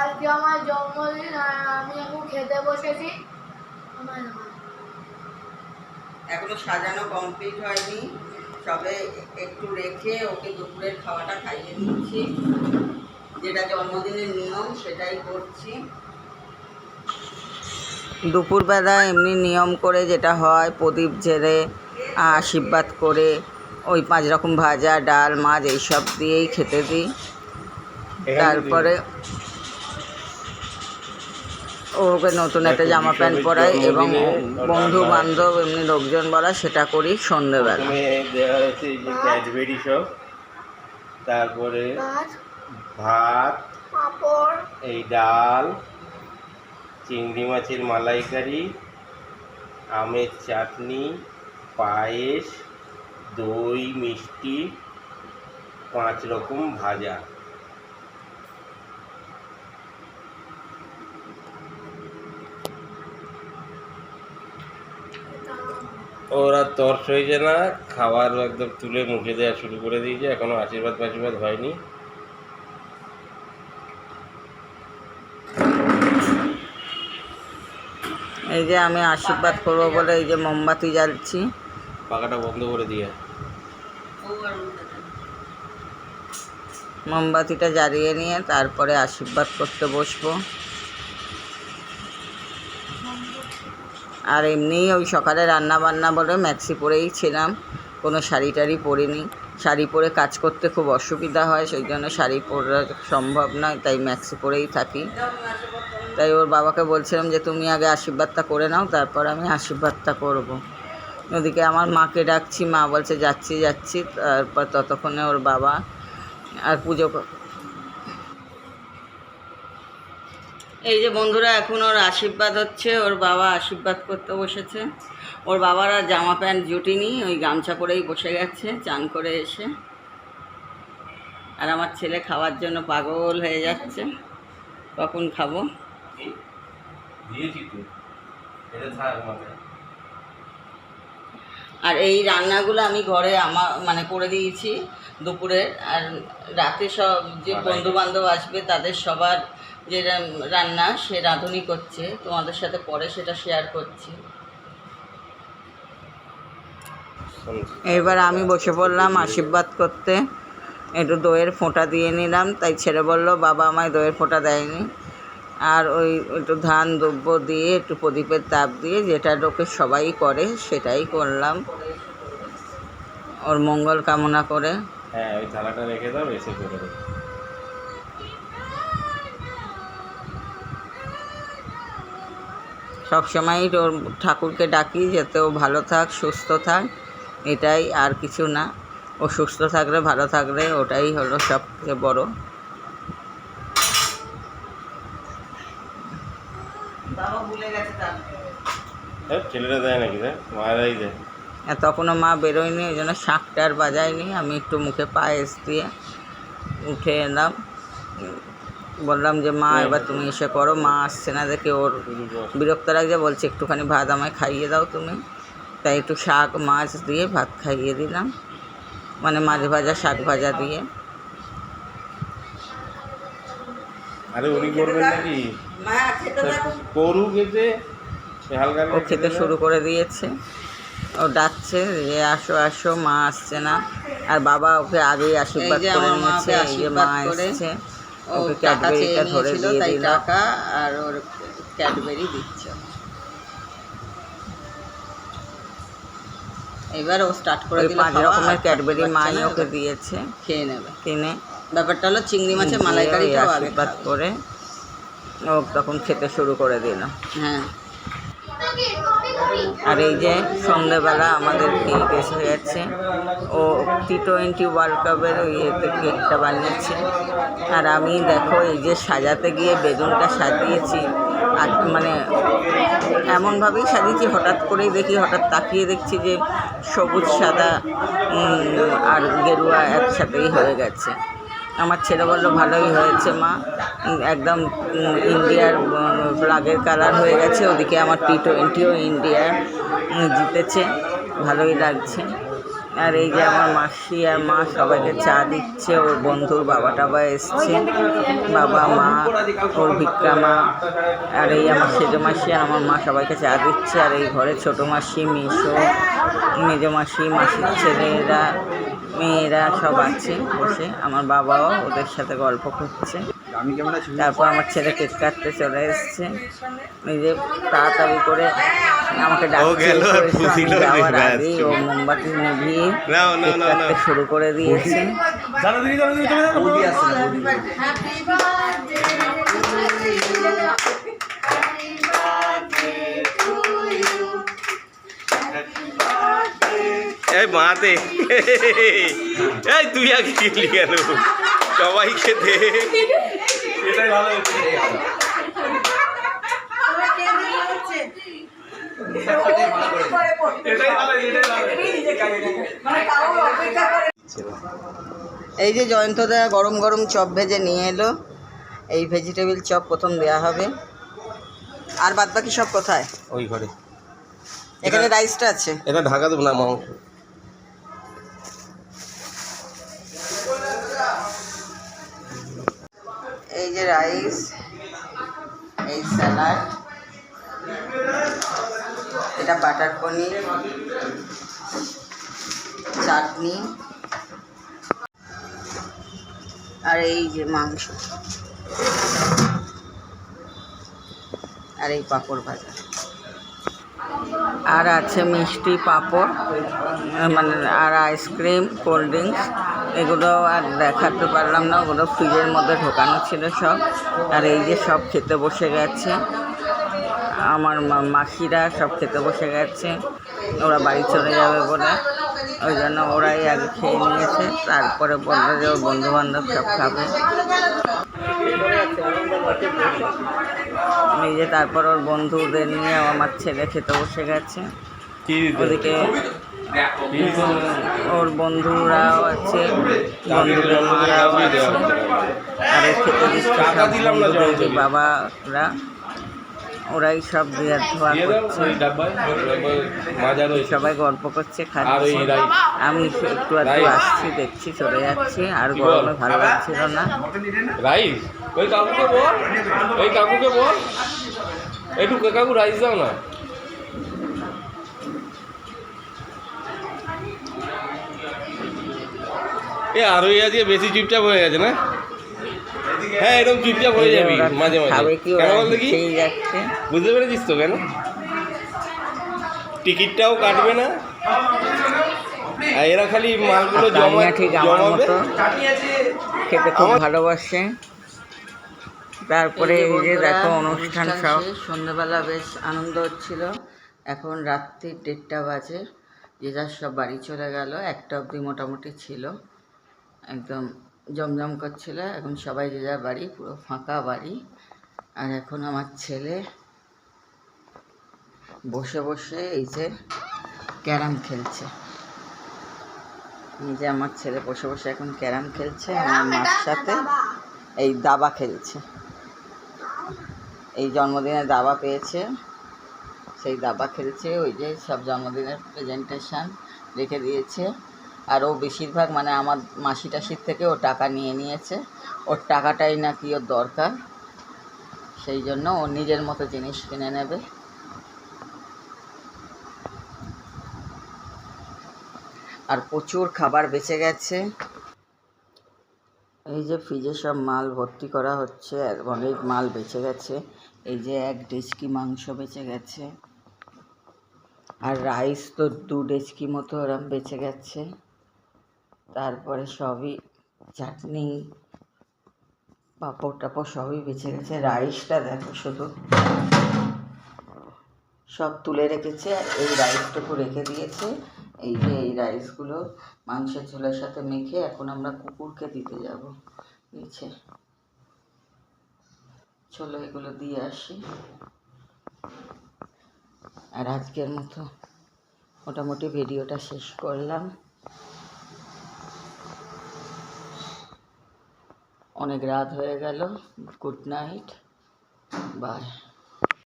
আজকে আমার জন্মদিন আর আমি এখন খেতে বসেছি। আমার এখনও সাজানো কমপ্লিট হয়নি। সবে একটু রেখে ওকে দুপুরের খাওয়াটা খাইয়ে দিচ্ছি যেটা জন্মদিনের নিয়ম সেটাই করছি। দুপুরবেলা এমনি নিয়ম করে যেটা হয় প্রদীপ ঝেড়ে আশীর্বাদ করে ওই পাঁচ রকম ভাজা ডাল মাছ এইসব দিয়েই খেতে দিই। তারপরে ওকে নতুন একটা জামা প্যান্ট পরাই এবং বন্ধু বান্ধব এমনি লোকজন বলা সেটা করি সন্ধেবেলা দেওয়া হয়েছে যে ক্যাডবেরি সব তারপরে ভাত ভাত এই ডাল চিংড়ি মাছের মালাইকারি আমের চাটনি পায়েস দই মিষ্টি পাঁচ রকম ভাজা। ওরা তর্স হয়েছে না খাবার একদম তুলে মুখে দেওয়া শুরু করে দিয়েছে এখনও আশীর্বাদ ফাশীর্বাদ হয়নি। এই যে আমি আশীর্বাদ করব বলে এই যে মোমবাতি জ্বালছি। পাখাটা বন্ধ করে দিয়ে। মোমবাতিটা জ্বালিয়ে নিয়ে তারপরে আশীর্বাদ করতে বসবো। আর এমনি ওই সকালে রান্না বান্না বলে ম্যাক্সি পরেই ছিলাম। কোনো শাড়ি টাড়ি পরিনি। শাড়ি পরে কাজ করতে খুব অসুবিধা হয়, সেই জন্য শাড়ি পরা সম্ভব নয়, তাই ম্যাক্সি পরেই থাকি। তাই ওর বাবাকে বলছিলাম যে, তুমি আগে আশীর্বাদটা করে নাও, তারপর আমি আশীর্বাদটা করব। ওদিকে আমার মাকে ডাকছি, মা বলছে, যাচ্ছি যাচ্ছি। তারপর ততক্ষণে ওর বাবা আর পুজো ক- এই যে বন্ধুরা এখন ওর আশীর্বাদ হচ্ছে ওর বাবা আশীর্বাদ করতে বসেছে। ওর বাবার আর জামা প্যান্ট জুটিনি ওই গামছা পরেই বসে গেছে চান করে এসে। আর আমার ছেলে খাওয়ার জন্য পাগল হয়ে যাচ্ছে। কখন খাব? আর এই রান্নাগুলো আমি ঘরে আমার মানে করে দিয়েছি দুপুরে আর রাতে সব যে বন্ধু বান্ধব আসবে তাদের সবার যে রান্না সে রাঁধুনি করছে, তোমাদের সাথে পরে সেটা শেয়ার করছি। এবার আমি বসে পড়লাম আশীর্বাদ করতে। একটু দইয়ের ফোঁটা দিয়ে নিলাম, তাই ছেড়ে বলল, বাবা আমায় দইয়ের ফোঁটা দেয়নি। আর ওই একটু ধান দ্রব্য দিয়ে, একটু প্রদীপের তাপ দিয়ে, যেটা লোকে সবাই করে, সেটাই করলাম। ওর মঙ্গল কামনা করে। হ্যাঁ ওই থালাটা রেখে দাও, এসে করে সবসময়ই ওর ঠাকুরকে ডাকি যাতে ও ভালো থাক সুস্থ থাক। এটাই আর কিছু না। ও সুস্থ থাকলে ভালো থাকলে ওটাই হলো সবচেয়ে বড়। হ্যাঁ তখনও মা বেরোয়নি ওই জন্য শাঁখটা আর বাজায়নি। আমি একটু মুখে পায়েস দিয়ে উঠে এলাম। বললাম যে মা এবার তুমি এসে করো। মা আসছে না দেখে ওর বিরক্ত লাগছে। বলছে একটুখানি ভাত আমায় খাইয়ে দাও তুমি। তাই একটু শাক মাছ দিয়ে ভাত খাইয়ে দিলাম। মানে মাছ ভাজা শাক ভাজা দিয়ে। আরে উনি করবেন নাকি? খেতে ও খেতে শুরু করে দিয়েছে। ও ডাকছে যে আসো আসো মা আসছে না। আর বাবা ওকে আগেই আশীর্বাদ করে নিয়েছে। এই যে মা এসছে। ও টাকা চেয়ে নিয়েছিল তাই টাকা আর ওর ক্যাডবেরি দিচ্ছে। এবার ও স্টার্ট করে দিল পাঁচ রকমের ক্যাডবেরি মাই ওকে দিয়েছে। খেয়ে নেবে। কিনে। ব্যাপারটা হলো চিংড়ি মাছের ওই আশীর্বাদ করে ও তখন খেতে শুরু করে দিল। হ্যাঁ। আর এই যে সন্ধ্যেবেলা আমাদের কেক এসে গেছে ও টি টোয়েন্টি ওয়ার্ল্ড কাপের ওই ইয়েতে কেকটা বানিয়েছে। আর আমি দেখো এই যে সাজাতে গিয়ে বেলুনটা সাজিয়েছি। আর মানে এমনভাবেই সাজিয়েছি, হঠাৎ করেই দেখি, হঠাৎ তাকিয়ে দেখছি যে সবুজ, সাদা আর গেরুয়া একসাথেই হয়ে গেছে। আমার ছেলে বলল, ভালোই হয়েছে মা। একদম ইন্ডিয়ার ফ্লাগের কালার হয়ে গেছে। ওদিকে আমার টি টোয়েন্টিও ইন্ডিয়া জিতেছে। ভালোই লাগছে। আর এই যে আমার মাসি আর মা সবাইকে চা দিচ্ছে। ওর বন্ধুর বাবা টাবা এসছে। বাবা, মা, ওর ভিক্ষা মা। আর এই আমার সেজো মাসি আর আমার মা সবাইকে চা দিচ্ছে। আর এই ঘরে ছোটো মাসি মিশো মেজো মাসি, মাসির ছেলেরা মেয়েরা সব আছে বসে। আমার বাবাও ওদের সাথে গল্প করছে। তারপর আমার ছেলে কেক কাটতে চলে এসছে। নিজে যে তাড়াতাড়ি করে আমাকে যাওয়ার ও মোমবাতি নিভিয়ে শুরু করে দিয়েছে। এই মাতে। এই তুই আগে গেলি কেন? সবাইকে দে। এটাই ভালো এই যে জয়ন্তদা গরম গরম চপ ভেজে নিয়ে এলো এই ভেজিটেবিল চপ প্রথম দেওয়া হবে। আর বাদ বাকি সব কোথায়? ওই ঘরে। এখানে রাইসটা আছে। এটা ঢাকা দেবো না যে রাইস এই স্যালাড এটা বাটার পনির, চাটনি, আর এই যে মাংস, আর এই পাঁপড় ভাজা। আর আছে মিষ্টি পাঁপড় মানে আর আইসক্রিম কোল্ড ড্রিঙ্কস এগুলো আর দেখাতে পারলাম না ওগুলো ফ্রিজের মধ্যে ঢোকানো ছিল সব। আর এই যে সব খেতে বসে গেছে। আমার মাসিরা সব খেতে বসে গেছে। ওরা বাড়ি চলে যাবে বলে। ওই জন্য ওরাই আগে খেয়ে নিয়েছে। তারপরে বলল যে ওর বন্ধু বান্ধব সব খাবে। এই যে তারপর ওর বন্ধুদের নিয়ে আমার ছেলে খেতে বসে গেছে। ওদিকে ওর বন্ধুরাও আছে বন্ধুদের মারাও আছে। আর খেতে দিচ্ছে বাবারা। ওরাই সব দেওয়ার ধোয়া করছে। সবাই গল্প করছে খাচ্ছে। আমি একটু একটু আসছি দেখছি চলে যাচ্ছি। আর গরমে ভালো লাগছিল না? রাইস? ওই কাকুকে বল। ওই কাকুকে বল। একটু কাকু রাইস দাও না। এ আরও আজকে বেশি চুপচাপ হয়ে গেছে না? হ্যাঁ এরকম চুপচাপ হয়ে যাবি মাঝে মাঝে। কি কেন ওরা বল যাচ্ছে। বুঝতে পেরেছিস তো কেন? টিকিটটাও কাটবে না। আর এরা খালি মালগুলো জমা ঠিক আমার মতো খেতে খুব ভালোবাসে। তারপরে এই যে দেখো অনুষ্ঠান সব। সন্ধ্যাবেলা বেশ আনন্দ হচ্ছিল। এখন রাত্রি দেড়টা বাজে যে যার সব বাড়ি চলে গেল একটা অবধি মোটামুটি ছিল। একদম জমজম করছিল। এখন সবাই যে যার বাড়ি পুরো ফাঁকা বাড়ি। আর এখন আমার ছেলে বসে বসে এই যে ক্যারাম খেলছে। এই যে আমার ছেলে বসে বসে এখন ক্যারাম খেলছে আমার মার সাথে এই দাবা খেলছে। এই জন্মদিনে দাবা পেয়েছে সেই দাবা খেলছে ওই যে সব জন্মদিনের প্রেজেন্টেশন রেখে দিয়েছে। আর ও বেশিরভাগ মানে আমার মাসি টাসির থেকে ও টাকা নিয়ে নিয়েছে। ওর টাকাটাই নাকি ওর দরকার। সেই জন্য ও নিজের মতো জিনিস কিনে নেবে। আর প্রচুর খাবার বেঁচে গেছে। এই যে ফ্রিজে সব মাল ভর্তি করা হচ্ছে, অনেক মাল বেঁচে গেছে। এই যে এক ডেচকি মাংস বেঁচে গেছে। আর রাইস তো দু ডেচকি মতো ওরম বেঁচে গেছে। তারপরে সবই চাটনি পাঁপড় টাপড় সবই বেঁচে গেছে। রাইসটা দেখো শুধু সব তুলে রেখেছে। এই রাইসটুকু রেখে দিয়েছে। এই যে এই রাইসগুলো মাংসের ঝোলের সাথে মেখে এখন আমরা কুকুরকে দিতে যাব। নিচে। চলো এগুলো দিয়ে আসি। আর আজকের মতো মোটামুটি ভিডিওটা শেষ করলাম। অনেক রাত হয়ে গেল গুড নাইট বাই